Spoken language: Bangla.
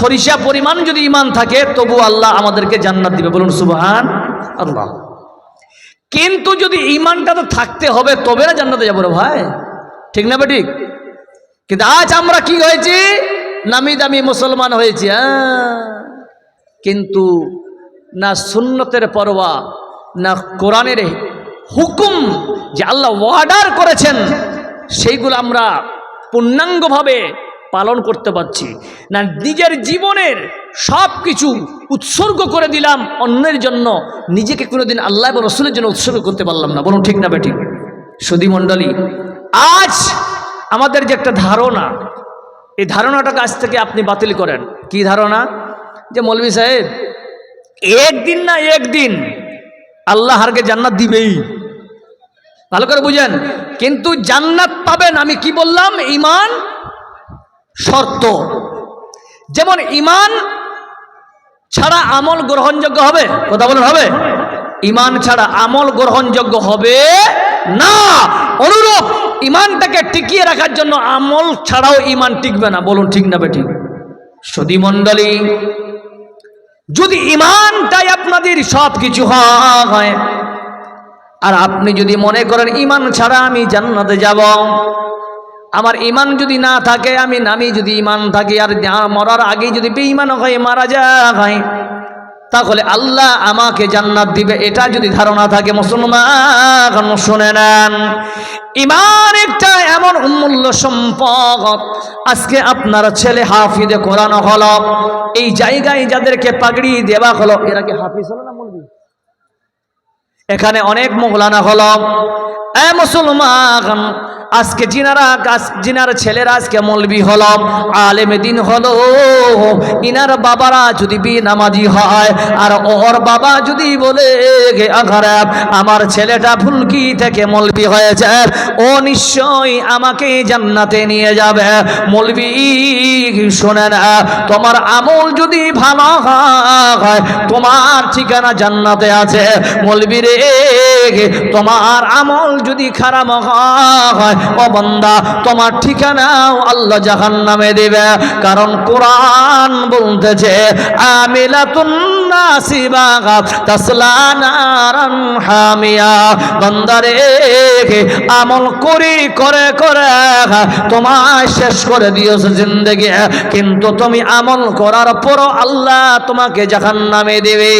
সরিষা পরিমাণ যদি ইমান থাকে, তবু আল্লাহ আমাদেরকে জান্নাত দিবে। বলুন, সুবহান আল্লাহ। কিন্তু যদি ইমানটা তো থাকতে হবে, তবে না জান্নাতে যাব রে ভাই। ঠিক না ঠিক কিন্তু আজ আমরা কি হয়েছি? নামি দামি মুসলমান হয়েছি হ্যাঁ। কিন্তু না সুন্নতের পরোয়া, না কোরআনের হুকুম যে আল্লাহ ওয়ার্ডার করেছেন, সেইগুলো আমরা পূর্ণাঙ্গভাবে পালন করতে পারছি। না, নিজের জীবনের সব কিছু উৎসর্গ করে দিলাম অন্যের জন্য, নিজেকে কোনোদিন আল্লাহ এবং রসুলের জন্য উৎসর্গ করতে পারলাম না। বলুন ঠিক না বেঠিক? সুদী মণ্ডলী, আজ আমাদের যে একটা ধারণা, এই ধারণাটাকে আজ থেকে আপনি বাতিল করেন। কি ধারণা? যে মৌলভী সাহেব, একদিন না একদিন আল্লাহ হারকে জান্নাত দিবেই। ভালো করে বুঝেন। কিন্তু জান্নাত পাবেন আমি কি বললাম? ইমান শর্ত। যেমন ইমান ছাড়া আমল গ্রহণযোগ্য হবে, কথা বলেন হবে? ইমান ছাড়া আমল গ্রহণযোগ্য হবে না। অনুরূপ ইমানটাকে টিকিয়ে রাখার জন্য আমল ছাড়াও ইমান টিকবে না। বলুন ঠিক না বেঠিক? সদী মণ্ডলী, যদি ইমানটাই আপনাদের সব কিছু হয়, আর আপনি যদি মনে করেন ইমান ছাড়া আমি জান্নাতে যাব আমার ইমান যদি না থাকে, আমি নামি যদি ইমান থাকি, আর মরার আগে যদি বেঈমান হয় মারা যায়, তাহলে আল্লাহ আমাকে জান্নাত দিবে। এটা যদি ধারণা থাকে মুসলমান, শুনে নেন। ইমান একটা এমন অমূল্য সম্পদ। আজকে আপনার ছেলে হাফিদে কোরআন হলো। এই জায়গায় যাদেরকে পাগড়ি দেওয়া হলো, এরা কি হাফিজ হলো না বলবি এখানে অনেক মৌলানা হলো। এ মুসলমান আজকে জিনারা জিনার ছেলেরা আজকে মলবি হল, আলেমে দিন হলো। ইনার বাবারা যদি নামাজি হয়, আর ওর বাবা যদি বলে আমার ছেলেটা ফুলকি থেকে মলবি হয়েছে, ও নিশ্চয়ই আমাকে জান্নাতে নিয়ে যাবে। মলবি, শোনে না, তোমার আমল যদি ভালো হয় তোমার ঠিকানা জান্নাতে আছে। মলবি রে, তোমার আমল যদি খারাপ হয়, ও বন্দা, তোমার ঠিকানাও আল্লাহ জাহান নামে দেবে। কারণ কোরআন বলতেছে, আমিলাতুন আমল করি, করে করে, তোমায় শেষ করে দিয়েছে জিন্দগি। কিন্তু তুমি আমল করার পরও আল্লাহ তোমাকে জাহান নামে দেবে